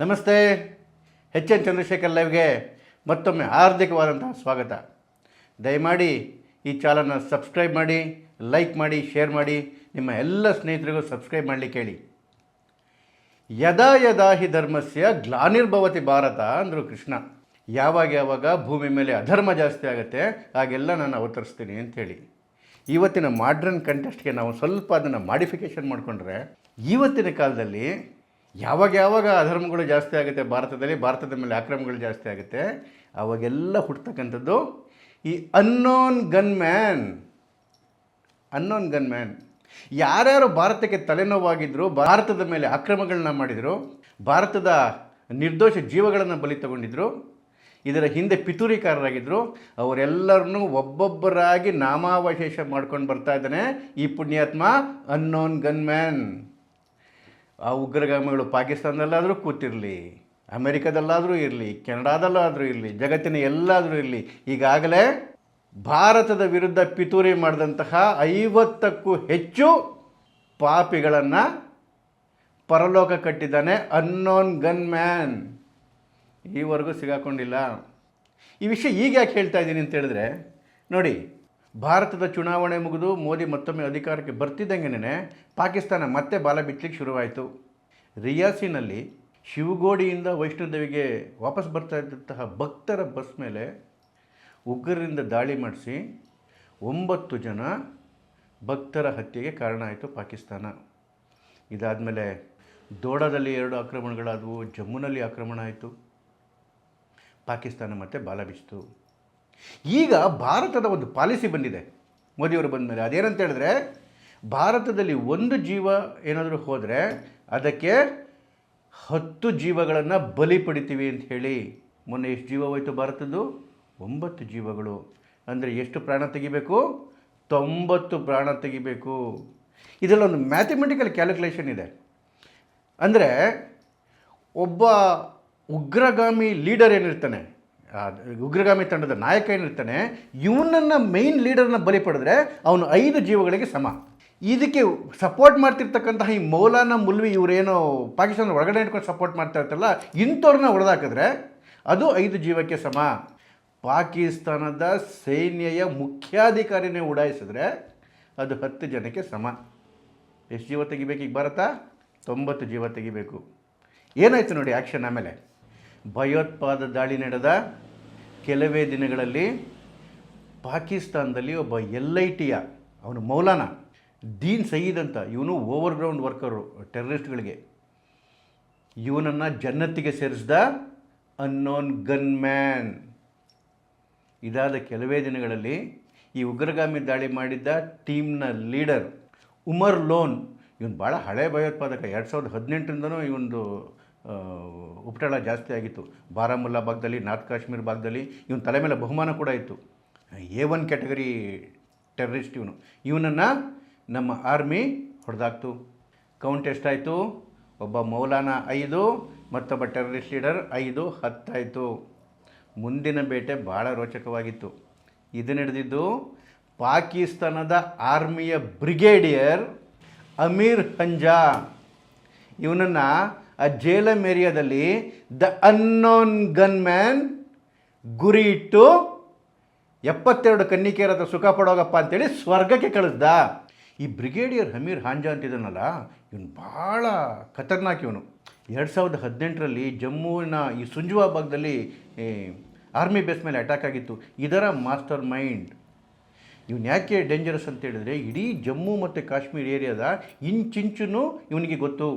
ನಮಸ್ತೆ. H N Chandrashekhar ಲೈವ್ಗೆ ಮತ್ತೊಮ್ಮೆ ಹಾರ್ದಿಕವಾದಂತಹ ಸ್ವಾಗತ. ದಯಮಾಡಿ ಈ ಚಾನಲ್ನ ಸಬ್ಸ್ಕ್ರೈಬ್ ಮಾಡಿ, ಲೈಕ್ ಮಾಡಿ, ಶೇರ್ ಮಾಡಿ, ನಿಮ್ಮ ಎಲ್ಲ ಸ್ನೇಹಿತರಿಗೂ ಸಬ್ಸ್ಕ್ರೈಬ್ ಮಾಡಲಿಕ್ಕೆ ಹೇಳಿ ಯದಾ ಯದಾ ಹಿ ಧರ್ಮಸ್ಯ ಗ್ಲಾನಿರ್ಭವತಿ ಭಾರತ ಅಂದರು ಕೃಷ್ಣ. ಯಾವಾಗ ಯಾವಾಗ ಭೂಮಿ ಮೇಲೆ ಅಧರ್ಮ ಜಾಸ್ತಿ ಆಗುತ್ತೆ, ಹಾಗೆಲ್ಲ ನಾನು ಅವತರಿಸ್ತೀನಿ ಅಂಥೇಳಿ ಇವತ್ತಿನ ಮಾಡ್ರನ್ ಕಂಟೆಸ್ಟ್ಗೆ ನಾವು ಸ್ವಲ್ಪ ಅದನ್ನು ಮಾಡಿಫಿಕೇಷನ್ ಮಾಡಿಕೊಂಡ್ರೆ, ಇವತ್ತಿನ ಕಾಲದಲ್ಲಿ ಯಾವಾಗ ಯಾವಾಗ ಅಧರ್ಮಗಳು ಜಾಸ್ತಿ ಆಗುತ್ತೆ, ಭಾರತದಲ್ಲಿ ಭಾರತದ ಮೇಲೆ ಅಕ್ರಮಗಳು ಜಾಸ್ತಿ ಆಗುತ್ತೆ, ಅವಾಗೆಲ್ಲ ಹುಟ್ಟತಕ್ಕಂಥದ್ದು ಈ unknown gun man unknown gun man ಯಾರ್ಯಾರು ಭಾರತಕ್ಕೆ ತಲೆನೋವಾಗಿದ್ದರು ಭಾರತದ ಮೇಲೆ ಅಕ್ರಮಗಳನ್ನ ಮಾಡಿದರು, ಭಾರತದ ನಿರ್ದೋಷ ಜೀವಗಳನ್ನು ಬಲಿ ತಗೊಂಡಿದ್ರು, ಇದರ ಹಿಂದೆ ಪಿತೂರಿಕಾರರಾಗಿದ್ದರು ಅವರೆಲ್ಲರನ್ನೂ ಒಬ್ಬೊಬ್ಬರಾಗಿ ನಾಮಾವಶೇಷ ಮಾಡ್ಕೊಂಡು ಬರ್ತಾ ಇದ್ದಾನೆ ಈ ಪುಣ್ಯಾತ್ಮ ಅನ್ನೋನ್ ಗನ್ ಮ್ಯಾನ್ ಆ ಉಗ್ರಗಾಮಿಗಳು ಪಾಕಿಸ್ತಾನದಲ್ಲಾದರೂ ಕೂತಿರಲಿ, ಅಮೆರಿಕದಲ್ಲಾದರೂ ಇರಲಿ, ಕೆನಡಾದಲ್ಲಾದರೂ ಇರಲಿ, ಜಗತ್ತಿನ ಎಲ್ಲಾದರೂ ಇರಲಿ, ಈಗಾಗಲೇ ಭಾರತದ ವಿರುದ್ಧ ಪಿತೂರಿ ಮಾಡಿದಂತಹ ಐವತ್ತಕ್ಕೂ ಹೆಚ್ಚು ಪಾಪಿಗಳನ್ನು ಪರಲೋಕ ಕಟ್ಟಿದ್ದಾನೆ ಅನ್ನೋನ್ ಗನ್ ಮ್ಯಾನ್ ಈವರೆಗೂ ಸಿಗಾಕೊಂಡಿಲ್ಲ. ಈ ವಿಷಯ ಈಗ ಯಾಕೆ ಹೇಳ್ತಾ ಇದ್ದೀನಿ ಅಂತ ಹೇಳಿದ್ರೆ, ನೋಡಿ ಭಾರತದ ಚುನಾವಣೆ ಮುಗಿದು ಮೋದಿ ಮತ್ತೊಮ್ಮೆ ಅಧಿಕಾರಕ್ಕೆ ಬರ್ತಿದ್ದಂಗೆನೇ ಪಾಕಿಸ್ತಾನ ಮತ್ತೆ ಬಾಲ ಬಿಚ್ಚಲಿಕ್ಕೆ ಶುರುವಾಯಿತು. ರಿಯಾಸಿನಲ್ಲಿ ಶಿವಗೋಡಿಯಿಂದ ವೈಷ್ಣೋದೇವಿಗೆ ವಾಪಸ್ ಬರ್ತಾ ಇದ್ದಂತಹ ಭಕ್ತರ ಬಸ್ ಮೇಲೆ ಉಗ್ರರಿಂದ ದಾಳಿ ಮಾಡಿಸಿ ಒಂಬತ್ತು ಜನ ಭಕ್ತರ ಹತ್ಯೆಗೆ ಕಾರಣ ಆಯಿತು ಪಾಕಿಸ್ತಾನ. ಇದಾದಮೇಲೆ ದೋಡದಲ್ಲಿ ಎರಡು ಆಕ್ರಮಣಗಳಾದವು, ಜಮ್ಮುನಲ್ಲಿ ಆಕ್ರಮಣ ಆಯಿತು. ಪಾಕಿಸ್ತಾನ ಮತ್ತೆ ಬಾಲ ಬಿಚ್ಚಿತು. ಈಗ ಭಾರತದ ಒಂದು ಪಾಲಿಸಿ ಬಂದಿದೆ. ಮೋದಿಯವರು ಬಂದ ಮೇಲೆ ಅದೇನಂತ ಹೇಳಿದ್ರೆ, ಭಾರತದಲ್ಲಿ ಒಂದು ಜೀವ ಏನಾದರೂ ಹೋದರೆ ಅದಕ್ಕೆ ಹತ್ತು ಜೀವಗಳನ್ನು ಬಲಿ ಪಡಿತೀವಿ ಅಂತ ಹೇಳಿ ಮೊನ್ನೆ ಎಷ್ಟು ಜೀವ ಹೋಯಿತು ಭಾರತದ್ದು? ಒಂಬತ್ತು ಜೀವಗಳು. ಅಂದರೆ ಎಷ್ಟು ಪ್ರಾಣ ತೆಗಿಬೇಕು? ತೊಂಬತ್ತು ಪ್ರಾಣ ತೆಗಿಬೇಕು. ಇದರಲ್ಲೊಂದು ಮ್ಯಾಥಮೆಟಿಕಲ್ ಕ್ಯಾಲ್ಕುಲೇಷನ್ ಇದೆ. ಅಂದರೆ ಒಬ್ಬ ಉಗ್ರಗಾಮಿ ಲೀಡರ್ ಏನಿರ್ತಾನೆ ಉಗ್ರಗಾಮಿ ತಂಡದ ನಾಯಕ ಏನಿರ್ತಾನೆ, ಇವನನ್ನು ಮೈನ್ ಲೀಡರ್ನ ಬಲಿ ಪಡೆದ್ರೆ ಅವನು ಐದು ಜೀವಗಳಿಗೆ ಸಮ. ಇದಕ್ಕೆ ಸಪೋರ್ಟ್ ಮಾಡ್ತಿರ್ತಕ್ಕಂತಹ ಈ ಮೌಲಾನ ಮುಲ್ವಿ ಇವರೇನು ಪಾಕಿಸ್ತಾನ ಒಳಗಡೆ ಇಟ್ಕೊಂಡು ಸಪೋರ್ಟ್ ಮಾಡ್ತಾ ಇರ್ತಲ್ಲ ಇಂಥವ್ರನ್ನ ಹೊಡೆದಾಕಿದ್ರೆ ಅದು ಐದು ಜೀವಕ್ಕೆ ಸಮ. ಪಾಕಿಸ್ತಾನದ ಸೈನ್ಯಯ ಮುಖ್ಯಾಧಿಕಾರಿನೇ ಉಡಾಯಿಸಿದ್ರೆ ಅದು ಹತ್ತು ಜನಕ್ಕೆ ಸಮ. ಎಷ್ಟು ಜೀವ ತೆಗಿಬೇಕು ಈಗ ಭಾರತ? ತೊಂಬತ್ತು ಜೀವ ತೆಗಿಬೇಕು. ಏನಾಯಿತು ನೋಡಿ ಆ್ಯಕ್ಷನ್ ಆಮೇಲೆ. ಭಯೋತ್ಪಾದ ದಾಳಿ ನಡೆದ. ಕೆಲವೇ ದಿನಗಳಲ್ಲಿ ಪಾಕಿಸ್ತಾನದಲ್ಲಿ ಒಬ್ಬ ಎಲ್ ಐ ಟಿಯ, ಅವನು ಮೌಲಾನ, ದೀನ್ ಸಯೀದ್ ಅಂತ ಇವನು ಓವರ್ ಗ್ರೌಂಡ್ ವರ್ಕರು ಟೆರರಿಸ್ಟ್ಗಳಿಗೆ ಇವನನ್ನು ಜನ್ನತ್ತಿಗೆ ಸೇರಿಸ್ದ ಅನ್ನೋನ್ ಗನ್ ಮ್ಯಾನ್ ಇದಾದ ಕೆಲವೇ ದಿನಗಳಲ್ಲಿ ಈ ಉಗ್ರಗಾಮಿ ದಾಳಿ ಮಾಡಿದ್ದ ಟೀಮ್ನ ಲೀಡರ್ ಉಮರ್ ಲೋನ್, ಇವನು ಭಾಳ ಹಳೆ ಭಯೋತ್ಪಾದಕ. ಎರಡು ಸಾವಿರದ ಹದಿನೆಂಟರಿಂದನೂ ಇವೊಂದು ಉಪಟಳ ಜಾಸ್ತಿ ಆಗಿತ್ತು. ಬಾರಾಮುಲ್ಲಾ ಭಾಗದಲ್ಲಿ, ನಾರ್ತ್ ಕಾಶ್ಮೀರ ಭಾಗದಲ್ಲಿ ಇವನ ತಲೆ ಮೇಲೆ ಬಹುಮಾನ ಕೂಡ ಇತ್ತು. ಎ ಒನ್ ಕ್ಯಾಟಗರಿ ಟೆರರಿಸ್ಟ್ ಇವನು. ಇವನನ್ನು ನಮ್ಮ ಆರ್ಮಿ ಹೊಡೆದಾಕ್ತು. ಕೌಂಟ್ ಎಷ್ಟಾಯಿತು? ಒಬ್ಬ ಮೌಲಾನ ಐದು, ಮತ್ತೊಬ್ಬ ಟೆರರಿಸ್ಟ್ ಲೀಡರ್ ಐದು, ಹತ್ತಾಯಿತು. ಮುಂದಿನ ಬೇಟೆ ಭಾಳ ರೋಚಕವಾಗಿತ್ತು. ಇದು ನಡೆದಿದ್ದು ಪಾಕಿಸ್ತಾನದ ಆರ್ಮಿಯ ಬ್ರಿಗೇಡಿಯರ್ ಅಮೀರ್ ಹಂಜಾ. ಇವನನ್ನು ಆ ಜೇಲಂ ಏರಿಯಾದಲ್ಲಿ ದ ಅನ್ನೋನ್ ಗನ್ ಮ್ಯಾನ್ ಗುರಿ ಇಟ್ಟು ಎಪ್ಪತ್ತೆರಡು ಕನ್ನಿಕೆಯರ ಹತ್ರ ಸುಖ ಪಡೋಗಪ್ಪ ಅಂತೇಳಿ ಸ್ವರ್ಗಕ್ಕೆ ಕಳಿಸ್ದ. ಈ ಬ್ರಿಗೇಡಿಯರ್ ಹಮೀರ್ ಹಾಂಜಾ ಅಂತಿದ್ದಾನಲ್ಲ ಇವನು ಭಾಳ ಖತರ್ನಾಕ್ ಇವನು. ಎರಡು ಸಾವಿರದ ಹದಿನೆಂಟರಲ್ಲಿ ಜಮ್ಮುವಿನ ಈ ಸುಂಜುವಾ ಭಾಗದಲ್ಲಿ ಆರ್ಮಿ ಬೇಸ್ ಮೇಲೆ ಅಟ್ಯಾಕ್ ಆಗಿತ್ತು. ಇದರ ಮಾಸ್ಟರ್ ಮೈಂಡ್. ಇವನು ಯಾಕೆ ಡೇಂಜರಸ್ ಅಂತ ಹೇಳಿದ್ರೆ, ಇಡೀ ಜಮ್ಮು ಮತ್ತು ಕಾಶ್ಮೀರ್ ಏರಿಯಾದ ಇಂಚಿಂಚೂ ಇವನಿಗೆ ಗೊತ್ತು.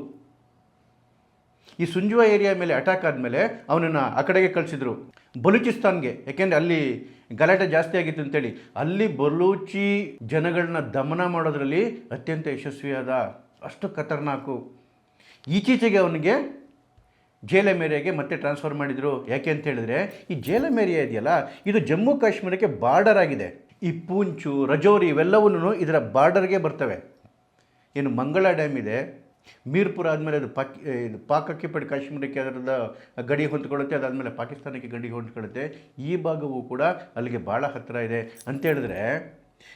ಈ ಸುಂಜುವ ಏರಿಯಾ ಮೇಲೆ ಅಟ್ಯಾಕ್ ಆದಮೇಲೆ ಅವನನ್ನು ಆ ಕಡೆಗೆ ಕಳಿಸಿದ್ರು. ಬಲೂಚಿಸ್ತಾನ್ಗೆ, ಯಾಕೆಂದರೆ ಅಲ್ಲಿ ಗಲಾಟೆ ಜಾಸ್ತಿ ಆಗಿತ್ತು ಅಂತೇಳಿ. ಅಲ್ಲಿ ಬಲೂಚಿ ಜನಗಳನ್ನ ದಮನ ಮಾಡೋದ್ರಲ್ಲಿ ಅತ್ಯಂತ ಯಶಸ್ವಿಯಾದ ಅಷ್ಟು ಖತರ್ನಾಕು. ಈಚೀಚೆಗೆ ಅವನಿಗೆ ಜೇಲಮೇರಿಯಾಗೆ ಮತ್ತೆ ಟ್ರಾನ್ಸ್ಫರ್ ಮಾಡಿದರು. ಯಾಕೆ ಅಂತ ಹೇಳಿದ್ರೆ, ಈ ಜೇಲಮೇರಿಯಾ ಇದೆಯಲ್ಲ, ಇದು ಜಮ್ಮು ಕಾಶ್ಮೀರಕ್ಕೆ ಬಾರ್ಡರ್ ಆಗಿದೆ. ಈ ಪೂಂಚು, ರಜೌರಿ ಇವೆಲ್ಲವೂ ಇದರ ಬಾರ್ಡರ್ಗೆ ಬರ್ತವೆ. ಏನು ಮಂಗಳ ಡ್ಯಾಮ್ ಇದೆ ಮೀರ್ಪುರ ಆದಮೇಲೆ ಅದು ಪಾಕ್ ಇದು ಪಾಕಕ್ಕೆ ಪಡಿ, ಕಾಶ್ಮೀರಕ್ಕೆ ಅದರದ ಗಡಿ ಹೊಂದ್ಕೊಳ್ಳುತ್ತೆ, ಅದಾದಮೇಲೆ ಪಾಕಿಸ್ತಾನಕ್ಕೆ ಗಡಿ ಹೊಂದ್ಕೊಳ್ಳುತ್ತೆ. ಈ ಭಾಗವೂ ಕೂಡ ಅಲ್ಲಿಗೆ ಭಾಳ ಹತ್ತಿರ ಇದೆ. ಅಂತ ಹೇಳಿದ್ರೆ,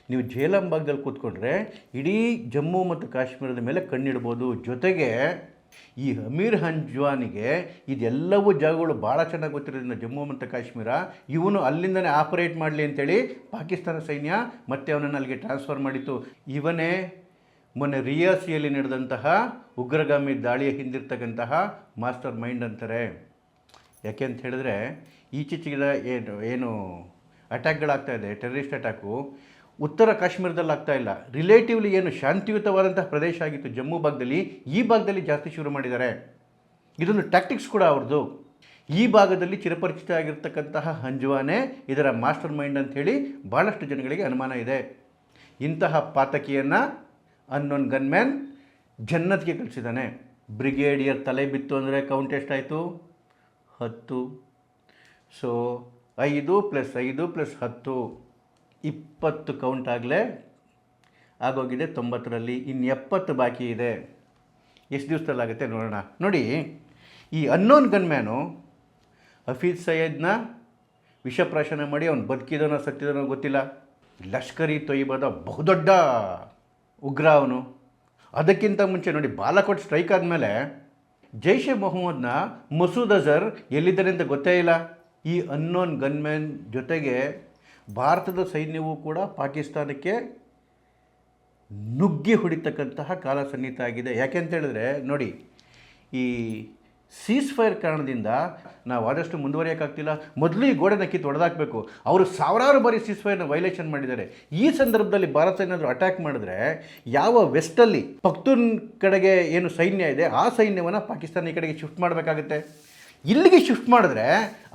ನೀವು ಜೇಲಂ ಭಾಗದಲ್ಲಿ ಕೂತ್ಕೊಂಡ್ರೆ ಇಡೀ ಜಮ್ಮು ಮತ್ತು ಕಾಶ್ಮೀರದ ಮೇಲೆ ಕಣ್ಣಿಡ್ಬೋದು. ಜೊತೆಗೆ ಈ ಅಮೀರ್ ಹಂಜ್ವಾನಿಗೆ ಇದೆಲ್ಲವೂ ಜಾಗಗಳು ಭಾಳ ಚೆನ್ನಾಗಿ ಗೊತ್ತಿರೋದ್ರಿಂದ ಜಮ್ಮು ಮತ್ತು ಕಾಶ್ಮೀರ, ಇವನು ಅಲ್ಲಿಂದನೇ ಆಪರೇಟ್ ಮಾಡಲಿ ಅಂತೇಳಿ ಪಾಕಿಸ್ತಾನ ಸೈನ್ಯ ಮತ್ತೆ ಅವನನ್ನು ಅಲ್ಲಿಗೆ ಟ್ರಾನ್ಸ್ಫರ್ ಮಾಡಿತ್ತು. ಇವನೇ ಮೊನ್ನೆ ರಿಯಾಸಿಯಲ್ಲಿ ನಡೆದಂತಹ ಉಗ್ರಗಾಮಿ ದಾಳಿಯ ಹಿಂದಿರ್ತಕ್ಕಂತಹ ಮಾಸ್ಟರ್ ಮೈಂಡ್ ಅಂತಾರೆ. ಯಾಕೆ ಅಂತ ಹೇಳಿದ್ರೆ ಈಚೀಚೆಗೆ ಏನು ಏನು ಅಟ್ಯಾಕ್ಗಳಾಗ್ತಾ ಇದೆ, ಟೆರರಿಸ್ಟ್ ಅಟ್ಯಾಕು, ಉತ್ತರ ಕಾಶ್ಮೀರದಲ್ಲಿ ಆಗ್ತಾ ಇಲ್ಲ. ರಿಲೇಟಿವ್ಲಿ ಏನು ಶಾಂತಿಯುತವಾದಂತಹ ಪ್ರದೇಶ ಆಗಿತ್ತು ಜಮ್ಮು ಭಾಗದಲ್ಲಿ, ಈ ಭಾಗದಲ್ಲಿ ಜಾಸ್ತಿ ಶುರು ಮಾಡಿದ್ದಾರೆ. ಇದೊಂದು ಟ್ಯಾಕ್ಟಿಕ್ಸ್ ಕೂಡ ಅವ್ರದ್ದು. ಈ ಭಾಗದಲ್ಲಿ ಚಿರಪರಿಚಿತ ಆಗಿರ್ತಕ್ಕಂತಹ ಹಂಜುವಾನೆ, ಇದರ ಮಾಸ್ಟರ್ ಮೈಂಡ್ ಅಂಥೇಳಿ ಭಾಳಷ್ಟು ಜನಗಳಿಗೆ ಅನುಮಾನ ಇದೆ. ಇಂತಹ ಪಾತಕಿಯನ್ನು ಅನ್ನೊನ್ ಗನ್ಮ್ಯಾನ್ ಜನ್ನತ್ಗೆ ಕಳಿಸಿದ್ದಾನೆ ಬ್ರಿಗೇಡಿಯರ್ ತಲೆ ಬಿತ್ತು ಅಂದರೆ ಕೌಂಟ್ ಎಷ್ಟಾಯಿತು? ಹತ್ತು. ಸೊ ಐದು ಪ್ಲಸ್ ಐದು ಪ್ಲಸ್ ಹತ್ತು. ಇಪ್ಪತ್ತು ಕೌಂಟ್ ಆಗಲೇ ಆಗೋಗಿದೆ ತೊಂಬತ್ತರಲ್ಲಿ. ಇನ್ನು ಎಪ್ಪತ್ತು ಬಾಕಿ ಇದೆ. ಎಷ್ಟು ದಿವಸದಲ್ಲಾಗುತ್ತೆ ನೋಡೋಣ. ನೋಡಿ, ಈ ಅನ್ನೋನ್ ಗನ್ಮ್ಯಾನು ಹಫೀಜ್ ಸಯ್ಯದ್ನ ವಿಷಪ್ರಾಶನ ಮಾಡಿ ಅವ್ನು ಬದುಕಿದನೋ ಸತ್ತಿದನೋ ಗೊತ್ತಿಲ್ಲ. ಲಷ್ಕರಿ ತೊಯ್ಬದ ಬಹುದೊಡ್ಡ ಉಗ್ರ ಅವನು. ಅದಕ್ಕಿಂತ ಮುಂಚೆ ನೋಡಿ, ಬಾಲಕೋಟ್ ಸ್ಟ್ರೈಕ್ ಆದಮೇಲೆ ಜೈಷ್ ಎ ಮೊಹಮ್ಮದ್ನ ಮಸೂದ್ ಅಜರ್ ಎಲ್ಲಿದ್ದಾರೆ ಅಂತ ಗೊತ್ತೇ ಇಲ್ಲ. ಈ ಅನ್ನೋನ್ ಗನ್ಮ್ಯಾನ್ ಜೊತೆಗೆ ಭಾರತದ ಸೈನ್ಯವು ಕೂಡ ಪಾಕಿಸ್ತಾನಕ್ಕೆ ನುಗ್ಗಿ ಹೊಡಿತಕ್ಕಂತಹ ಕಾಲ ಸನ್ನಿಹಿತ ಆಗಿದೆ. ಯಾಕೆ ಅಂತ ಹೇಳಿದ್ರೆ, ನೋಡಿ, ಈ ಸೀಸ್ ಫೈರ್ ಕಾರಣದಿಂದ ನಾವು ಆದಷ್ಟು ಮುಂದುವರಿಯೋಕ್ಕಾಗ್ತಿಲ್ಲ ಮೊದಲು ಈ ಗೋಡೆನ ಕಿತ್ತು ಹೊಡೆದಾಕಬೇಕು ಅವರು ಸಾವಿರಾರು ಬಾರಿ ಸೀಸ್ ಫೈರ್ನ ವೈಲೇಷನ್ ಮಾಡಿದ್ದಾರೆ. ಈ ಸಂದರ್ಭದಲ್ಲಿ ಭಾರತ ಏನಾದರೂ ಅಟ್ಯಾಕ್ ಮಾಡಿದ್ರೆ ಯಾವ ವೆಸ್ಟಲ್ಲಿ ಪಕ್ತೂನ್ ಕಡೆಗೆ ಏನು ಸೈನ್ಯ ಇದೆ, ಆ ಸೈನ್ಯವನ್ನು ಪಾಕಿಸ್ತಾನ ಈ ಕಡೆಗೆ ಶಿಫ್ಟ್ ಮಾಡಬೇಕಾಗುತ್ತೆ. ಇಲ್ಲಿಗೆ ಶಿಫ್ಟ್ ಮಾಡಿದ್ರೆ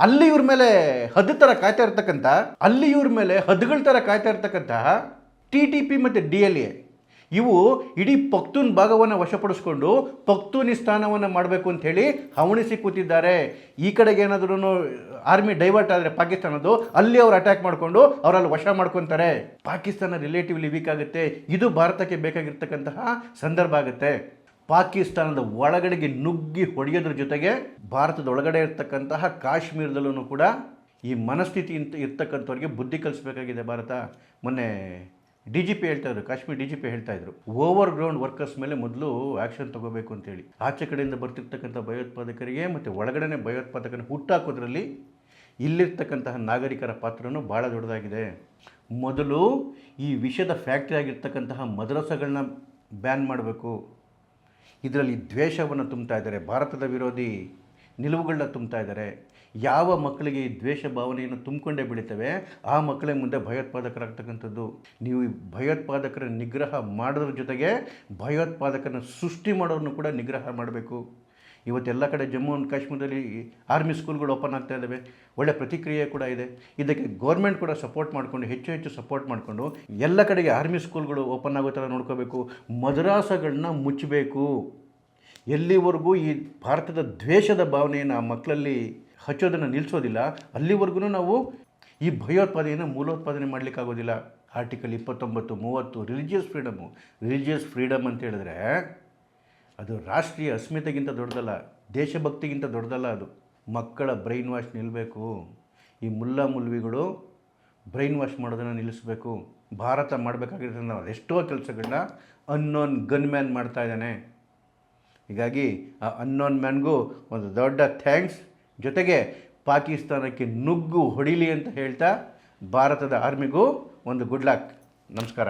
ಅಲ್ಲಿ ಇವ್ರ ಮೇಲೆ ಹದ್ದು ಥರ ಕಾಯ್ತಾ ಇರ್ತಕ್ಕಂಥ, ಅಲ್ಲಿ ಇವ್ರ ಮೇಲೆ ಹದ್ದುಗಳ ಥರ ಕಾಯ್ತಾ ಇರ್ತಕ್ಕಂತಹ ಟಿ ಟಿ ಪಿ ಮತ್ತು ಡಿ ಎಲ್ ಎ ಇವು ಇಡೀ ಪಕ್ತೂನ್ ಭಾಗವನ್ನು ವಶಪಡಿಸ್ಕೊಂಡು ಪಖ್ತೂನಿಸ್ತಾನವನ್ನು ಮಾಡಬೇಕು ಅಂಥೇಳಿ ಹವಣಿಸಿ ಕೂತಿದ್ದಾರೆ. ಈ ಕಡೆಗೆ ಏನಾದರೂ ಆರ್ಮಿ ಡೈವರ್ಟ್ ಆದರೆ ಪಾಕಿಸ್ತಾನದ್ದು, ಅಲ್ಲಿ ಅವರು ಅಟ್ಯಾಕ್ ಮಾಡಿಕೊಂಡು ಅವರಲ್ಲಿ ವಶ ಮಾಡ್ಕೊತಾರೆ. ಪಾಕಿಸ್ತಾನ ರಿಲೇಟಿವ್ಲಿ ವೀಕ್ ಆಗುತ್ತೆ. ಇದು ಭಾರತಕ್ಕೆ ಬೇಕಾಗಿರ್ತಕ್ಕಂತಹ ಸಂದರ್ಭ ಆಗುತ್ತೆ. ಪಾಕಿಸ್ತಾನದ ಒಳಗಡೆಗೆ ನುಗ್ಗಿ ಹೊಡೆಯೋದ್ರ ಜೊತೆಗೆ ಭಾರತದ ಒಳಗಡೆ ಇರ್ತಕ್ಕಂತಹ ಕಾಶ್ಮೀರದಲ್ಲೂ ಕೂಡ ಈ ಮನಸ್ಥಿತಿ ಇರ್ತಕ್ಕಂಥವ್ರಿಗೆ ಬುದ್ಧಿ ಕಲಿಸ್ಬೇಕಾಗಿದೆ ಭಾರತ. ಮೊನ್ನೆ ಡಿ ಜಿ ಪಿ ಹೇಳ್ತಾ ಇದ್ರು, ಕಾಶ್ಮೀರ್ ಡಿ ಜಿ ಪಿ ಹೇಳ್ತಾ ಇದ್ರು. ಓವರ್ ಗ್ರೌಂಡ್ ವರ್ಕರ್ಸ್ ಮೇಲೆ ಮೊದಲು ಆಕ್ಷನ್ ತಗೋಬೇಕು ಅಂತೇಳಿ ಆಚೆ ಕಡೆಯಿಂದ ಬರ್ತಿರ್ತಕ್ಕಂಥ ಭಯೋತ್ಪಾದಕರಿಗೆ ಮತ್ತು ಒಳಗಡೆ ಭಯೋತ್ಪಾದಕನ ಹುಟ್ಟಾಕೋದ್ರಲ್ಲಿ ಇಲ್ಲಿರ್ತಕ್ಕಂತಹ ನಾಗರಿಕರ ಪಾತ್ರನೂ ಭಾಳ ದೊಡ್ಡದಾಗಿದೆ. ಮೊದಲು ಈ ವಿಷದ ಫ್ಯಾಕ್ಟ್ರಿ ಆಗಿರ್ತಕ್ಕಂತಹ ಮದ್ರಸಗಳನ್ನ ಬ್ಯಾನ್ ಮಾಡಬೇಕು. ಇದರಲ್ಲಿ ದ್ವೇಷವನ್ನು ತುಂಬ್ತಾ ಇದ್ದಾರೆ. ಭಾರತದ ವಿರೋಧಿ ನಿಲುವುಗಳನ್ನ ತುಂಬ್ತಾ ಇದ್ದಾರೆ. ಯಾವ ಮಕ್ಕಳಿಗೆ ಈ ದ್ವೇಷ ಭಾವನೆಯನ್ನು ತುಂಬಿಕೊಂಡೇ ಬೆಳಿತವೆ, ಆ ಮಕ್ಕಳೇ ಮುಂದೆ ಭಯೋತ್ಪಾದಕರಾಗ್ತಕ್ಕಂಥದ್ದು. ನೀವು ಭಯೋತ್ಪಾದಕರ ನಿಗ್ರಹ ಮಾಡೋದ್ರ ಜೊತೆಗೆ ಭಯೋತ್ಪಾದಕರನ್ನು ಸೃಷ್ಟಿ ಮಾಡೋರನ್ನು ಕೂಡ ನಿಗ್ರಹ ಮಾಡಬೇಕು. ಇವತ್ತೆಲ್ಲ ಕಡೆ ಜಮ್ಮು ಆ್ಯಂಡ್ ಕಾಶ್ಮೀರದಲ್ಲಿ ಆರ್ಮಿ ಸ್ಕೂಲ್ಗಳು ಓಪನ್ ಆಗ್ತಾ ಇದ್ದಾವೆ. ಒಳ್ಳೆ ಪ್ರತಿಕ್ರಿಯೆ ಕೂಡ ಇದೆ. ಇದಕ್ಕೆ ಗೌರ್ಮೆಂಟ್ ಕೂಡ ಸಪೋರ್ಟ್ ಮಾಡಿಕೊಂಡು, ಹೆಚ್ಚು ಹೆಚ್ಚು ಸಪೋರ್ಟ್ ಮಾಡಿಕೊಂಡು ಎಲ್ಲ ಕಡೆಗೆ ಆರ್ಮಿ ಸ್ಕೂಲ್ಗಳು ಓಪನ್ ಆಗೋ ಥರ ನೋಡ್ಕೋಬೇಕು. ಮದ್ರಾಸಗಳನ್ನ ಮುಚ್ಚಬೇಕು. ಎಲ್ಲಿವರೆಗೂ ಈ ಭಾರತದ ದ್ವೇಷದ ಭಾವನೆಯನ್ನು ಆ ಮಕ್ಕಳಲ್ಲಿ ಹಚ್ಚೋದನ್ನು ನಿಲ್ಲಿಸೋದಿಲ್ಲ ಅಲ್ಲಿವರೆಗೂ ನಾವು ಈ ಭಯೋತ್ಪಾದನೆಯನ್ನು ಮೂಲೋತ್ಪಾದನೆ ಮಾಡಲಿಕ್ಕಾಗೋದಿಲ್ಲ. ಆರ್ಟಿಕಲ್ ಇಪ್ಪತ್ತೊಂಬತ್ತು, ಮೂವತ್ತು ರಿಲಿಜಿಯಸ್ ಫ್ರೀಡಮು ರಿಲಿಜಿಯಸ್ ಫ್ರೀಡಮ್ ಅಂತ ಹೇಳಿದ್ರೆ ಅದು ರಾಷ್ಟ್ರೀಯ ಅಸ್ಮಿತೆಗಿಂತ ದೊಡ್ಡದಲ್ಲ, ದೇಶಭಕ್ತಿಗಿಂತ ದೊಡ್ಡದಲ್ಲ ಅದು. ಮಕ್ಕಳ ಬ್ರೈನ್ ವಾಶ್ ನಿಲ್ಲಬೇಕು ಈ ಮುಲ್ಲಾ ಮುಲ್ವಿಗಳು ಬ್ರೈನ್ ವಾಶ್ ಮಾಡೋದನ್ನು ನಿಲ್ಲಿಸಬೇಕು. ಭಾರತ ಮಾಡಬೇಕಾಗಿರೋದ್ರಿಂದ ಎಷ್ಟೋ ಕೆಲಸಗಳನ್ನ ಅನ್ನೋನ್ ಗನ್ಮ್ಯಾನ್ ಮಾಡ್ತಾ ಇದ್ದಾನೆ. ಹೀಗಾಗಿ ಆ ಅನ್ನೋನ್ ಮ್ಯಾನ್ಗೂ ಒಂದು ದೊಡ್ಡ ಥ್ಯಾಂಕ್ಸ್ ಜೊತೆಗೆ ಪಾಕಿಸ್ತಾನಕ್ಕೆ ನುಗ್ಗು ಹೊಡಿಲಿ ಅಂತ ಹೇಳ್ತಾ ಭಾರತದ ಆರ್ಮಿಗೂ ಒಂದು ಗುಡ್ ಲಕ್ ನಮಸ್ಕಾರ.